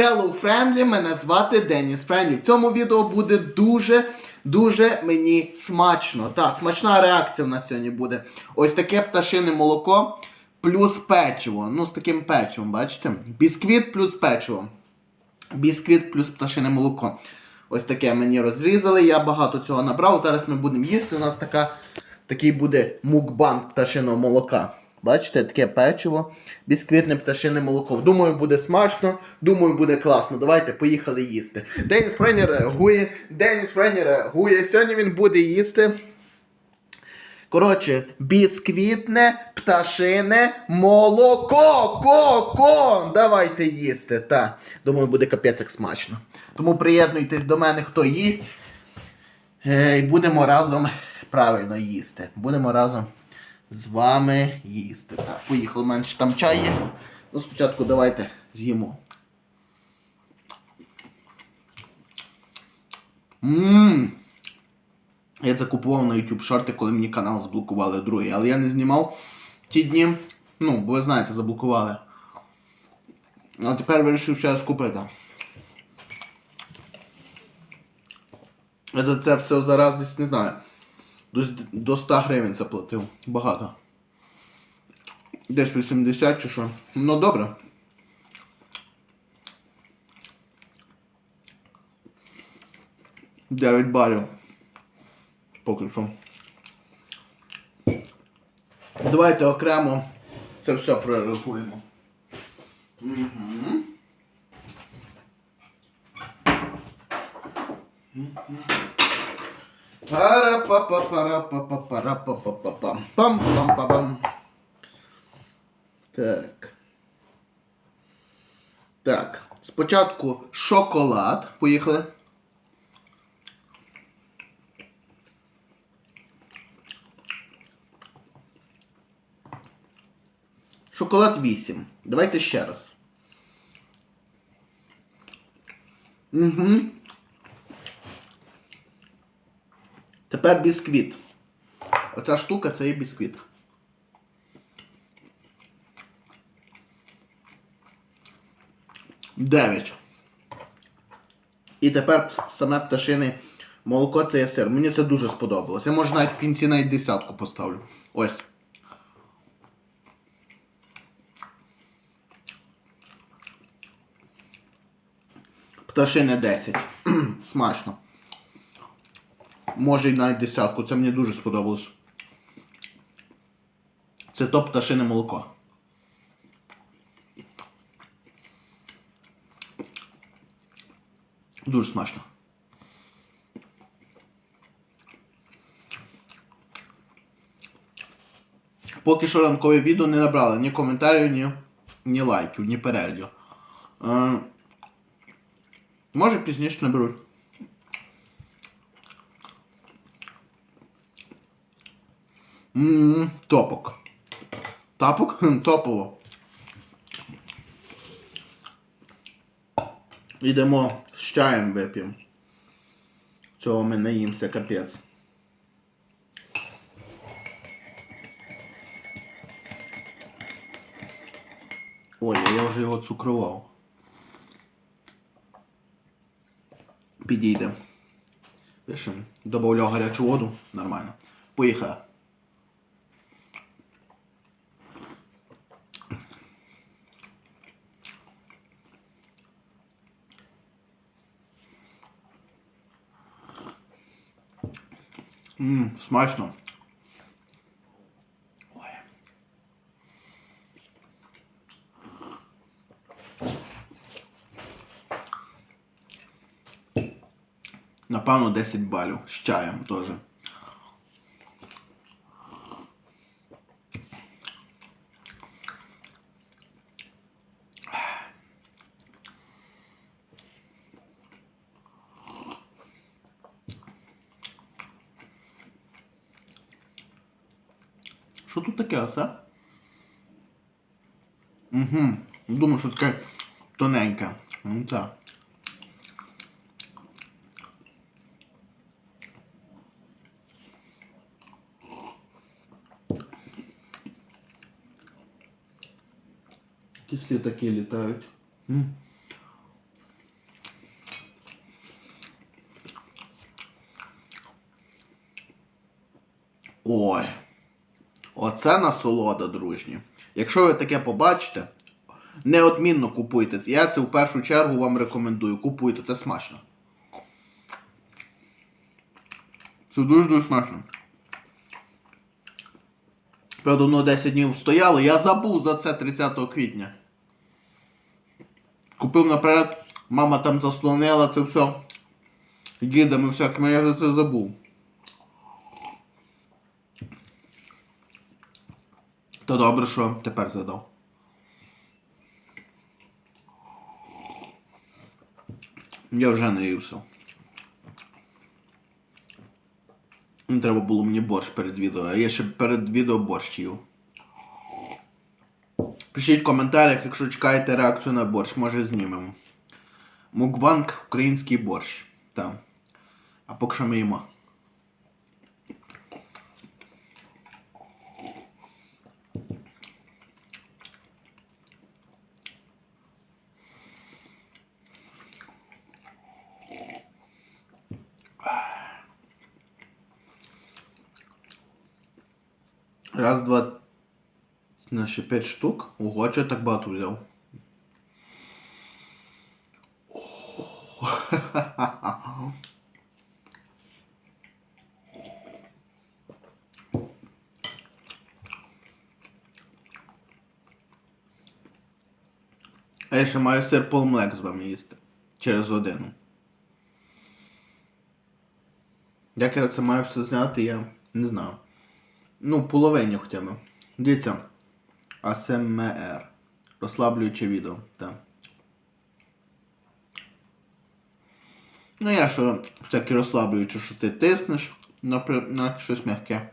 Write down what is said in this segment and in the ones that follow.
Hello Friendly, мене звати Деніс Френдлі. В цьому відео буде дуже, дуже мені смачно. Та, смачна реакція в нас сьогодні буде. Ось таке пташине молоко плюс печиво. Ну, з таким печивом, бачите? Бісквіт плюс печиво. Бісквіт плюс пташине молоко. Ось таке мені розрізали. Я багато цього набрав. Зараз ми будемо їсти. У нас така, такий буде мукбанк пташиного молока. Бачите, таке печиво, бісквітне пташине молоко. Думаю, буде смачно, думаю, буде класно. Давайте поїхали їсти. Деніс Френі реагує. Деніс Френі реагує. Сьогодні він буде їсти. Коротше, бісквітне пташине молоко. Ко, ко. Давайте їсти. Та. Думаю, буде капець як смачно. Тому приєднуйтесь до мене, хто їсть. Е, І будемо разом правильно їсти. Будемо разом з вами їсти. Так, поїхали, ще там чай є. Ну, спочатку давайте з'їмо. Ммм. Я це купував на YouTube шорти, коли мені канал заблокували другий. Але я не знімав ті дні. Ну, бо ви знаєте, заблокували. А тепер вирішив ще раз купити. Я за це все зараз десь не знаю. До, до 100 гривень заплатив. Багато. Десь 80 чи що. Ну добре. Дев'ять балів. Поки що. Давайте окремо це все прорахуємо. Угу. Пара-па-па-пара-па-па-пам. Так. Так. Спочатку шоколад. Поїхали. Шоколад 8. Давайте ще раз. Угу. Тепер бісквіт. Оця штука це є бісквіт. Дев'ять. І тепер саме пташине молоко це є сир. Мені це дуже сподобалось. Я може навіть в кінці навіть десятку поставлю. Ось. Пташине 10. Смачно. Може й навіть десятку. Це мені дуже сподобалось. Це топ пташине молоко. Дуже смачно. Поки що ранкове відео не набрали ні коментарів, ні, ні лайків, ні переглядів. Е, може пізніше наберуть. Ммм, топок. Тапок? Топово. Йдемо з чаєм вип'ємо. Цього ми наїмося капець. Ой, я вже його цукрував. Підійде. Пишем. Добавляв гарячу воду. Нормально. Поїхали. Ммм, смачно. Напевно, 10 балів з чаєм теж. Що тут таке оце? А? Угу. Думаю, що таке тоненьке. Ну так. Кислі такі літають. Ой. Оце насолода, дружні. Якщо ви таке побачите, неодмінно купуйте. Я це в першу чергу вам рекомендую. Купуйте, це смачно. Це дуже-дуже смачно. Правда, воно 10 днів стояло, я забув за це 30 квітня. Купив наперед, мама там заслонила це все. Дідами всякими, я це забув. То добре, що тепер задав. Я вже не ївся. Не треба було мені борщ перед відео, а я ще перед відео борщ їв. Пишіть в коментарях, якщо чекаєте реакцію на борщ, може знімемо. Мукбанк український борщ. Там. А поки що ми їмо. Раз, два, на п'ять штук. Ого, я так багато взяв. А я ще маю сир полмлек з вами їсти. Через годину. Як я це маю все зняти, я не знаю. Ну, половині хоча б. Дивіться. АСМР. Розслаблююче відео. Так. Ну я що всякі розслаблюючи, що ти тиснеш на, на щось м'яке.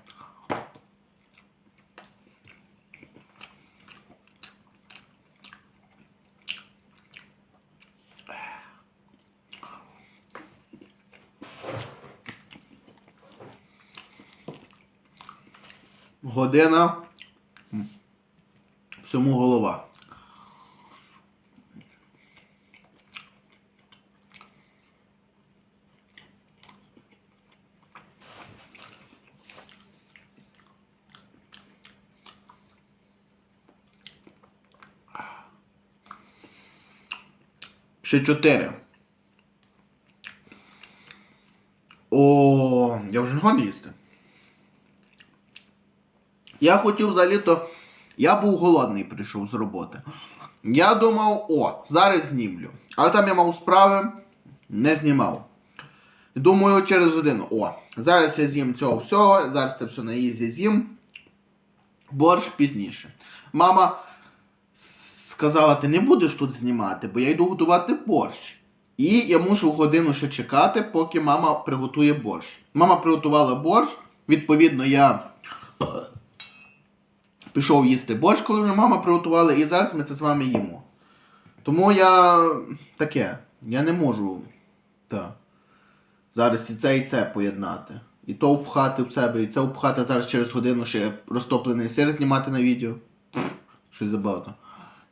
Година. Всьому голова. Ще чотири. О, я вже не їсти. Я хотів взагалі-то. Я був голодний, прийшов з роботи. Я думав, о, зараз знімлю. Але там я мав справи, не знімав. Думаю, через годину, о, зараз я з'їм цього всього, зараз це все на ізі з'їм. Борщ пізніше. Мама сказала, ти не будеш тут знімати, бо я йду готувати борщ. І я мушу годину ще чекати, поки мама приготує борщ. Мама приготувала борщ, відповідно, я пішов їсти борщ, коли вже мама приготувала, і зараз ми це з вами їмо. Тому я таке, я не можу та, зараз і це, і це поєднати. І то впхати в себе, і це впхати зараз через годину ще розтоплений сир знімати на відео. Пф, Щось забагато.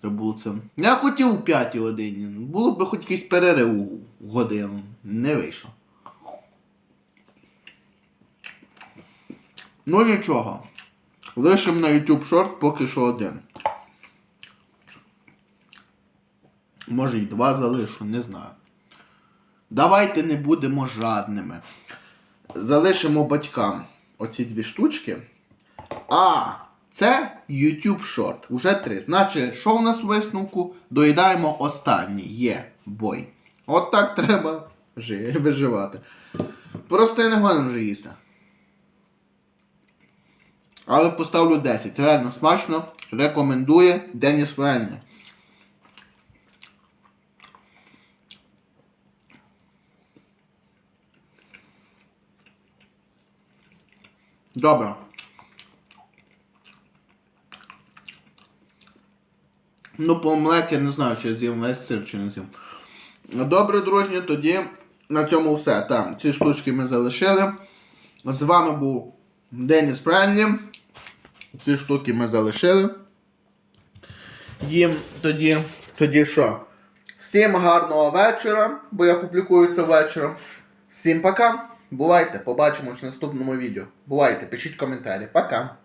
Треба було це. Я хотів у п'ятій годині. Було б хоч якийсь перерив у годину. Не вийшло. Ну нічого. Лишимо на YouTube шорт поки що один. Може й два залишу, не знаю. Давайте не будемо жадними. Залишимо батькам оці дві штучки. А, це YouTube Short. Уже три. Значить, що у нас в висновку? Доїдаємо останній. Є бой. От так треба жи- виживати. Просто я не годен вже їсти. Але поставлю 10. Реально смачно. Рекомендує Деніс Френні. Добре. Ну, по омлет я не знаю, чи я з'їм весь сир, чи не з'їм. Добре, дружні, тоді на цьому все. Там, ці штучки ми залишили. З вами був Деніс Френлі. Ці штуки ми залишили. Їм тоді, тоді що? Всім гарного вечора, бо я публікую це вечором. Всім пока. Бувайте, побачимось в наступному відео. Бувайте, пишіть коментарі. Пока.